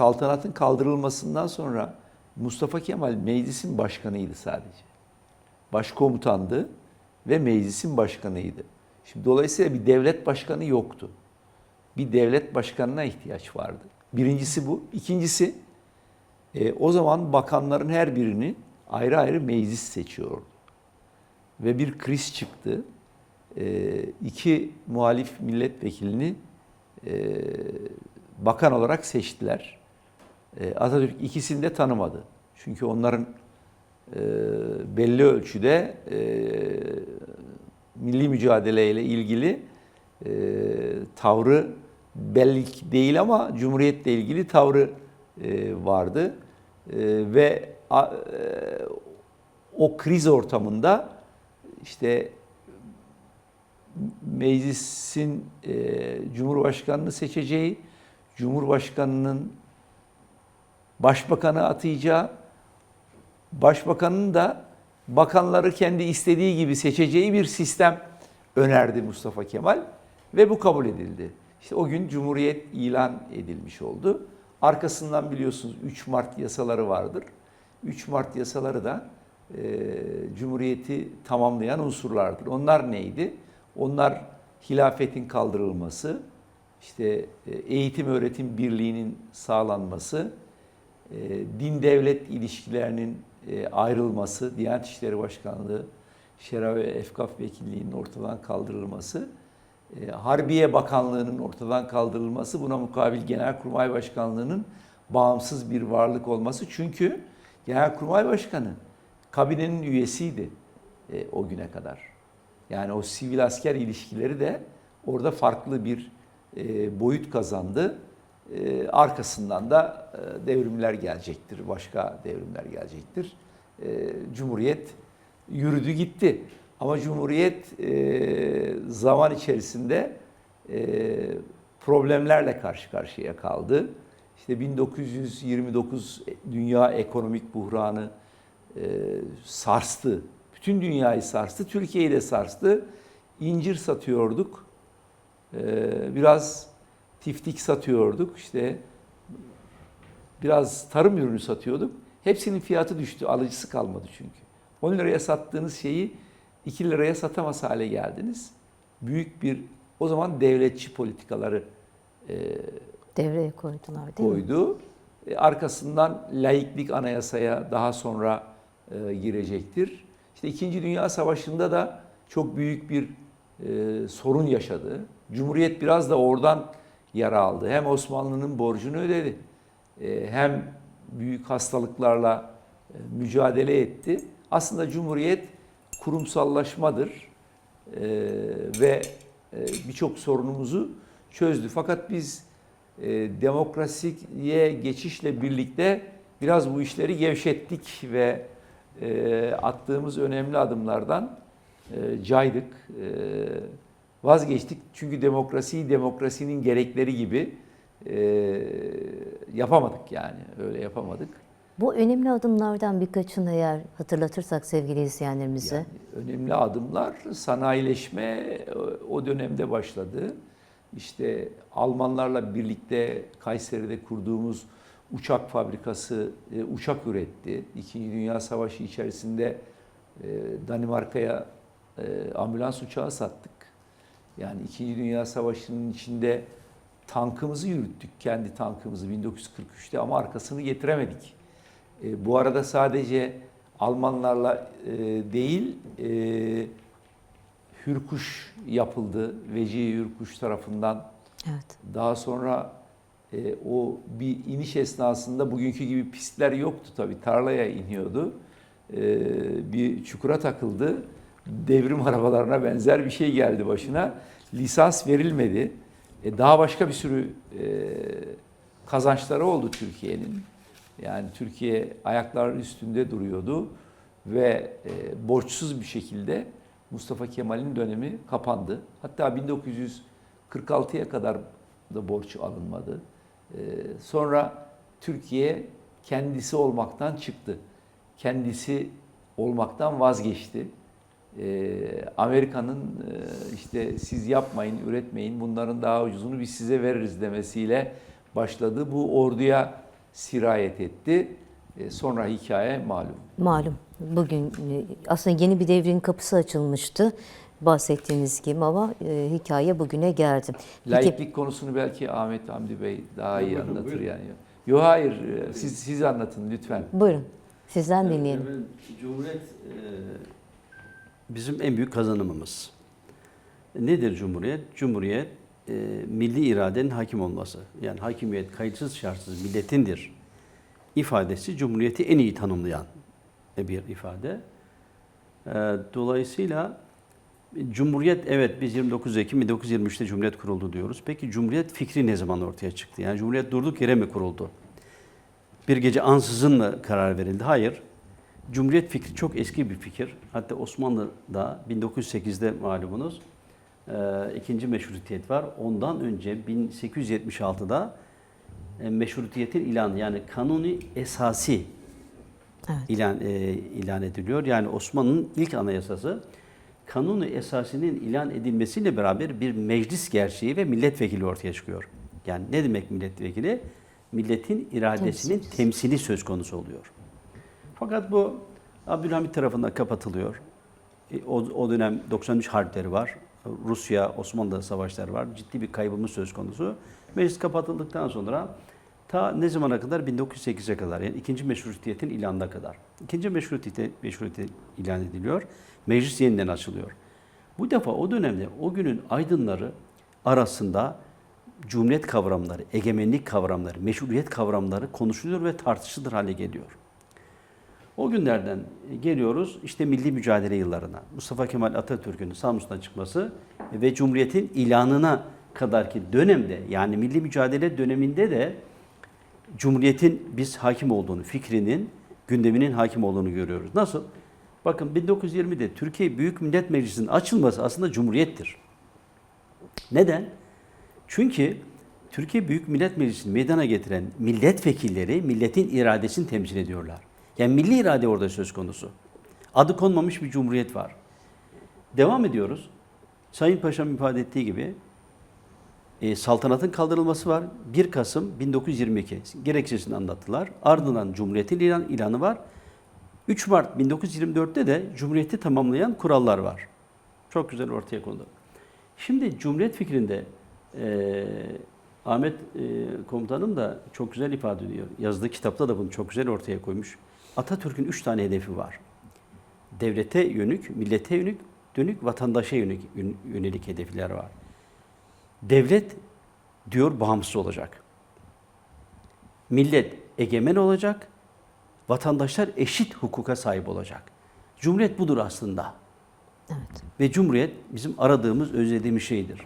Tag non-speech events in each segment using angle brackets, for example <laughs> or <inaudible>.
saltanatın kaldırılmasından sonra Mustafa Kemal meclisin başkanıydı sadece. Başkomutandı ve meclisin başkanıydı. Şimdi dolayısıyla bir devlet başkanı yoktu. Bir devlet başkanına ihtiyaç vardı. Birincisi bu. İkincisi e, o zaman bakanların her birini ayrı ayrı meclis seçiyordu. Ve bir kriz çıktı. E, iki muhalif milletvekilini e, bakan olarak seçtiler. E, Atatürk ikisini de tanımadı. Çünkü onların e, belli ölçüde e, milli mücadeleyle ilgili e, tavrı belli değil ama Cumhuriyet'le ilgili tavrı e, vardı. Ve o kriz ortamında işte meclisin Cumhurbaşkanını seçeceği, Cumhurbaşkanının başbakanı atayacağı, başbakanın da bakanları kendi istediği gibi seçeceği bir sistem önerdi Mustafa Kemal ve bu kabul edildi. İşte o gün Cumhuriyet ilan edilmiş oldu. Arkasından biliyorsunuz 3 Mart yasaları vardır. 3 Mart yasaları da e, Cumhuriyeti tamamlayan unsurlardır. Onlar neydi? Onlar hilafetin kaldırılması, işte e, eğitim öğretim birliğinin sağlanması, e, din devlet ilişkilerinin e, ayrılması, Diyanet İşleri Başkanlığı, Şera ve Efkaf Vekilliği'nin ortadan kaldırılması, e, Harbiye Bakanlığı'nın ortadan kaldırılması, buna mukabil Genelkurmay Başkanlığı'nın bağımsız bir varlık olması. Çünkü Genelkurmay Başkanı kabinenin üyesiydi o güne kadar. Yani o sivil asker ilişkileri de orada farklı bir boyut kazandı. E, arkasından da e, devrimler gelecektir, başka devrimler gelecektir. E, Cumhuriyet yürüdü gitti. Ama Cumhuriyet e, zaman içerisinde e, problemlerle karşı karşıya kaldı. İşte 1929 dünya ekonomik buhranı sarstı. Bütün dünyayı sarstı, Türkiye'yi de sarstı. İncir satıyorduk. E, biraz tiftik satıyorduk. İşte biraz tarım ürünü satıyorduk. Hepsinin fiyatı düştü. Alıcısı kalmadı çünkü. 10 liraya sattığınız şeyi 2 liraya satamaz hale geldiniz. Büyük bir o zaman devletçi politikaları e, Devreye koydular değil mi? koydu. E, arkasından laiklik anayasaya daha sonra e, girecektir. İşte İkinci Dünya Savaşı'nda da çok büyük bir e, sorun yaşadı. Cumhuriyet biraz da oradan yara aldı. Hem Osmanlı'nın borcunu ödedi, e, hem büyük hastalıklarla e, mücadele etti. Aslında Cumhuriyet kurumsallaşmadır e, ve birçok sorunumuzu çözdü. Fakat biz demokrasiye geçişle birlikte biraz bu işleri gevşettik ve attığımız önemli adımlardan caydık, vazgeçtik. Çünkü demokrasiyi demokrasinin gerekleri gibi e, yapamadık yani öyle yapamadık. Bu önemli adımlardan birkaçını eğer hatırlatırsak sevgili izleyenlerimize. Yani önemli adımlar sanayileşme o dönemde başladı. İşte Almanlarla birlikte Kayseri'de kurduğumuz uçak fabrikası e, uçak üretti. İkinci Dünya Savaşı içerisinde e, Danimarka'ya e, ambulans uçağı sattık. Yani İkinci Dünya Savaşı'nın içinde tankımızı yürüttük, kendi tankımızı 1943'te ama arkasını getiremedik. E, bu arada sadece Almanlarla e, değil, e, Hürkuş yapıldı. Vecihi Hürkuş tarafından. Evet. Daha sonra e, o bir iniş esnasında bugünkü gibi pistler yoktu tabii. Tarlaya iniyordu. E, bir çukura takıldı. Devrim arabalarına benzer bir şey geldi başına. Lisans verilmedi. E, daha başka bir sürü e, kazançları oldu Türkiye'nin. Yani Türkiye ayaklarının üstünde duruyordu ve e, borçsuz bir şekilde Mustafa Kemal'in dönemi kapandı. Hatta 1946'ya kadar da borç alınmadı. E, sonra Türkiye kendisi olmaktan çıktı. Kendisi olmaktan vazgeçti. E, Amerika'nın e, işte siz yapmayın, üretmeyin, bunların daha ucuzunu biz size veririz demesiyle başladı. Bu orduya sirayet etti. E, sonra hikaye malum. Malum bugün e, aslında yeni bir devrin kapısı açılmıştı bahsettiğiniz gibi ama e, hikaye bugüne geldi. Peki, Laiklik konusunu belki Ahmet Hamdi Bey daha iyi Buyurun, anlatır buyurun. yani. Yok hayır, siz siz anlatın lütfen. buyurun sizden dinleyelim. Cumhuriyet e, bizim en büyük kazanımımız. Nedir Cumhuriyet? Cumhuriyet e, milli iradenin hakim olması. Yani hakimiyet kayıtsız şartsız milletindir ifadesi Cumhuriyeti en iyi tanımlayan bir ifade. E, Dolayısıyla Cumhuriyet evet biz 29 Ekim 1923'te Cumhuriyet kuruldu diyoruz. Peki Cumhuriyet fikri ne zaman ortaya çıktı? Yani Cumhuriyet durduk yere mi kuruldu? bir gece ansızın mı karar verildi? Hayır. Cumhuriyet fikri çok eski bir fikir. Hatta Osmanlı'da 1908'de malumunuz e, ikinci meşrutiyet var. Ondan önce 1876'da e, meşrutiyetin ilanı yani kanuni esasi Evet. ilan e, ilan ediliyor. Yani Osmanlı'nın ilk anayasası kanuni esasinin ilan edilmesiyle beraber bir meclis gerçeği ve milletvekili ortaya çıkıyor. Yani ne demek milletvekili? Milletin iradesinin Temsilcisi. temsili söz konusu oluyor. Fakat bu Abdülhamit tarafından kapatılıyor. E, O, o dönem 93 harpleri var. Rusya, Osmanlı savaşları var. Ciddi bir kaybımız söz konusu. Meclis kapatıldıktan sonra ta ne zamana kadar? 1908'e kadar. Yani ikinci meşrutiyetin ilanına kadar. İkinci meşrutiyet, meşrutiyet ilan ediliyor. Meclis yeniden açılıyor. Bu defa o dönemde o günün aydınları arasında cumhuriyet kavramları, egemenlik kavramları, meşruiyet kavramları konuşuluyor ve tartışılır hale geliyor. O günlerden geliyoruz işte milli mücadele yıllarına. Mustafa Kemal Atatürk'ün Samsun'a çıkması ve Cumhuriyet'in ilanına kadarki dönemde yani milli mücadele döneminde de Cumhuriyet'in biz hakim olduğunu, fikrinin, gündeminin hakim olduğunu görüyoruz. Nasıl? Bakın 1920'de Türkiye Büyük Millet Meclisi'nin açılması aslında Cumhuriyet'tir. Neden? Çünkü Türkiye Büyük Millet Meclisi'ni meydana getiren milletvekilleri milletin iradesini temsil ediyorlar. Yani milli irade orada söz konusu. Adı konmamış bir cumhuriyet var. Devam ediyoruz. Sayın Paşam ifade ettiği gibi e, saltanatın kaldırılması var. 1 Kasım 1922 gerekçesini anlattılar. Ardından Cumhuriyet'in ilan, ilanı var. 3 Mart 1924'te de Cumhuriyeti tamamlayan kurallar var. Çok güzel ortaya kondu. Şimdi Cumhuriyet fikrinde e, Ahmet e, komutanım da çok güzel ifade ediyor. Yazdığı kitapta da bunu çok güzel ortaya koymuş. Atatürk'ün üç tane hedefi var. Devlete yönük, millete yönük, dönük, vatandaşa yönük, yönelik hedefler var. Devlet diyor bağımsız olacak. Millet egemen olacak. Vatandaşlar eşit hukuka sahip olacak. Cumhuriyet budur aslında. Evet. Ve Cumhuriyet bizim aradığımız, özlediğimiz şeydir.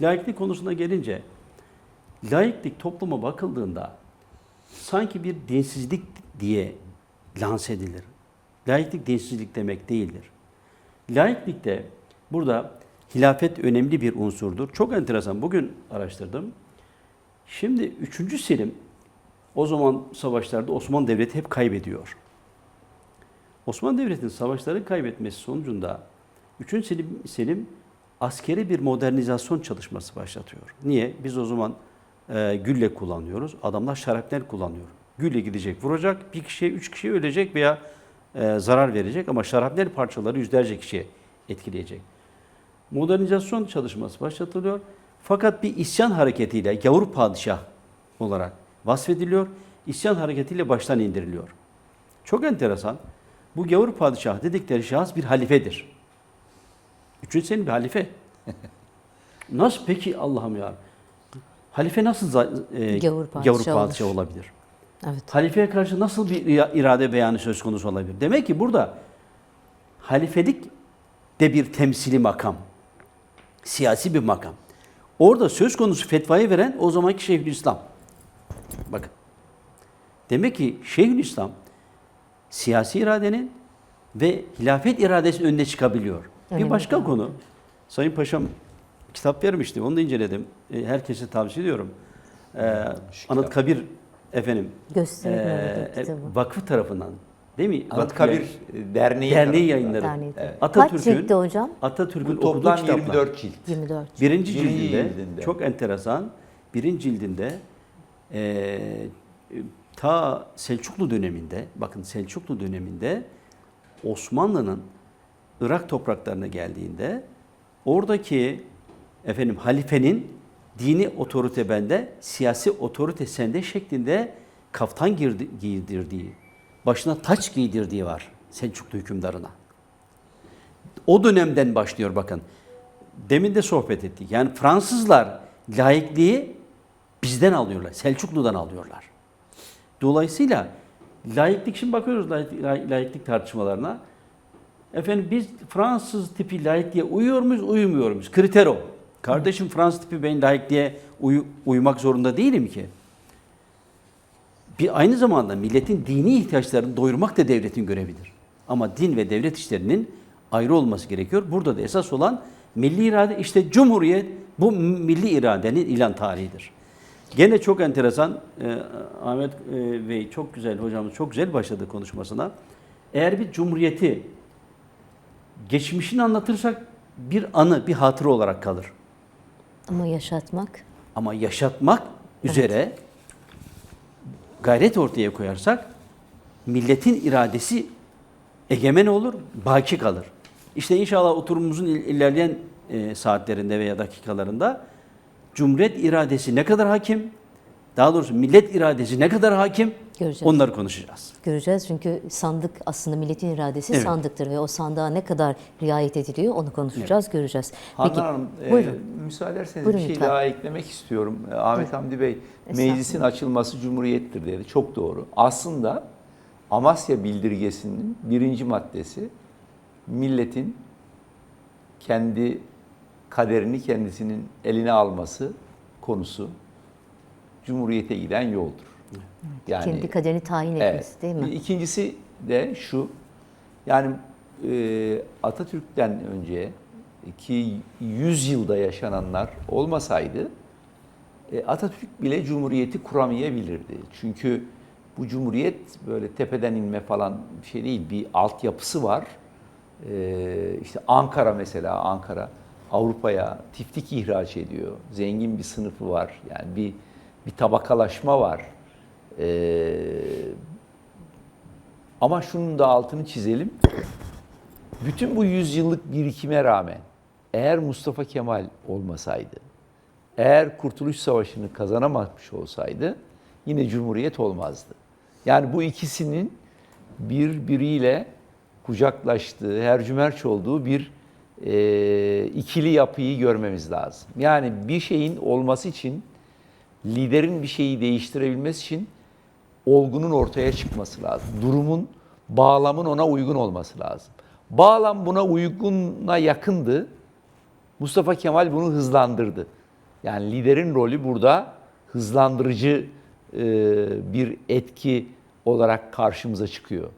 Laiklik konusuna gelince, laiklik topluma bakıldığında sanki bir dinsizlik diye lanse edilir. Laiklik dinsizlik demek değildir. Laiklikte burada hilafet önemli bir unsurdur. Çok enteresan. Bugün araştırdım. Şimdi 3. Selim o zaman savaşlarda Osmanlı Devleti hep kaybediyor. Osmanlı Devleti'nin savaşları kaybetmesi sonucunda 3. Selim, Selim askeri bir modernizasyon çalışması başlatıyor. Niye? Biz o zaman e, gülle kullanıyoruz. Adamlar şarapnel kullanıyor. Gülle gidecek, vuracak. Bir kişiye, üç kişiye ölecek veya e, zarar verecek ama şarapnel parçaları yüzlerce kişiye etkileyecek. Modernizasyon çalışması başlatılıyor. Fakat bir isyan hareketiyle gavur padişah olarak vasfediliyor. İsyan hareketiyle baştan indiriliyor. Çok enteresan. Bu gavur padişah dedikleri şahıs bir halifedir. Üçüncü senin bir halife. <laughs> Nasıl peki Allah'ım ya? Halife nasıl e, Gavur gavur padişah padişah olur. olabilir? Evet. Halifeye karşı nasıl bir ira- irade beyanı söz konusu olabilir? Demek ki burada halifelik de bir temsili makam. Siyasi bir makam. Orada söz konusu fetvayı veren o zamanki Şeyhülislam. Bakın. Demek ki Şeyhülislam siyasi iradenin ve hilafet iradesinin önüne çıkabiliyor. Önemli bir başka bir konu. Sayın Paşam kitap vermişti. Onu da inceledim. E, Herkese tavsiye ediyorum. Ee, Anıtkabir efendim orada kitabı. vakfı tarafından değil mi? Anıtkabir Vakfı- Derneği, Derneği. Derneği. Evet. Kaç Atatürk'ün ciltti hocam? Atatürk'ün Bu okuduğu toplam kitaplar. 24 cilt. 24. Birinci Birinci cildinde, cildinde. çok enteresan. Birinci cildinde e, ta Selçuklu döneminde, bakın Selçuklu döneminde Osmanlı'nın Irak topraklarına geldiğinde oradaki efendim halifenin dini otorite bende, siyasi otorite sende şeklinde kaftan girdi, giydirdiği, başına taç giydirdiği var Selçuklu hükümdarına. O dönemden başlıyor bakın. Demin de sohbet ettik. Yani Fransızlar laikliği bizden alıyorlar. Selçuklu'dan alıyorlar. Dolayısıyla laiklik şimdi bakıyoruz laik- laik- laiklik tartışmalarına. Efendim biz Fransız tipi laikliğe uyuyor muyuz, uyumuyor muyuz? Kriter o. Kardeşim Fransız tipi ben laikliğe uyu- uymak zorunda değilim ki. Bir aynı zamanda milletin dini ihtiyaçlarını doyurmak da devletin görevidir. Ama din ve devlet işlerinin ayrı olması gerekiyor. Burada da esas olan milli irade işte cumhuriyet bu milli iradenin ilan tarihidir. Gene çok enteresan e, Ahmet e, Bey çok güzel hocamız çok güzel başladı konuşmasına. Eğer bir cumhuriyeti geçmişini anlatırsak bir anı, bir hatıra olarak kalır. Ama yaşatmak. Ama yaşatmak üzere gayret ortaya koyarsak milletin iradesi egemen olur, baki kalır. İşte inşallah oturumumuzun il- ilerleyen e, saatlerinde veya dakikalarında Cumhuriyet iradesi ne kadar hakim, daha doğrusu millet iradesi ne kadar hakim Göreceğiz. onları konuşacağız. göreceğiz. Çünkü sandık aslında milletin iradesi Evet. sandıktır ve o sandığa ne kadar riayet ediliyor onu konuşacağız, göreceğiz. Handan Hanım, e, buyurun. müsaade ederseniz Buyurun bir şey lütfen. daha eklemek istiyorum. E, Ahmet Hamdi Bey, meclisin açılması cumhuriyettir dedi. Çok doğru. Aslında Amasya Bildirgesi'nin birinci maddesi milletin kendi kaderini kendisinin eline alması konusu cumhuriyete giden yoldur. Yani Kendi kaderini tayin etmesi değil mi? İkincisi de şu, yani e, Atatürk'ten önce ki 100 yılda yaşananlar olmasaydı e, Atatürk bile cumhuriyeti kuramayabilirdi. Çünkü bu cumhuriyet böyle tepeden inme falan bir şey değil, bir altyapısı var. E, işte Ankara mesela, Ankara Avrupa'ya tiftik ihraç ediyor. Zengin bir sınıfı var. Yani bir bir tabakalaşma var. Ee, ama şunun da altını çizelim. Bütün bu yüzyıllık birikime rağmen eğer Mustafa Kemal olmasaydı, eğer Kurtuluş Savaşı'nı kazanamamış olsaydı yine Cumhuriyet olmazdı. Yani bu ikisinin birbiriyle kucaklaştığı, hercümerç olduğu bir e, ikili yapıyı görmemiz lazım. Yani bir şeyin olması için, liderin bir şeyi değiştirebilmesi için olgunun ortaya çıkması lazım. Durumun, bağlamın ona uygun olması lazım. Bağlam buna uyguna yakındı. Mustafa Kemal bunu hızlandırdı. Yani liderin rolü burada hızlandırıcı e, bir etki olarak karşımıza çıkıyor.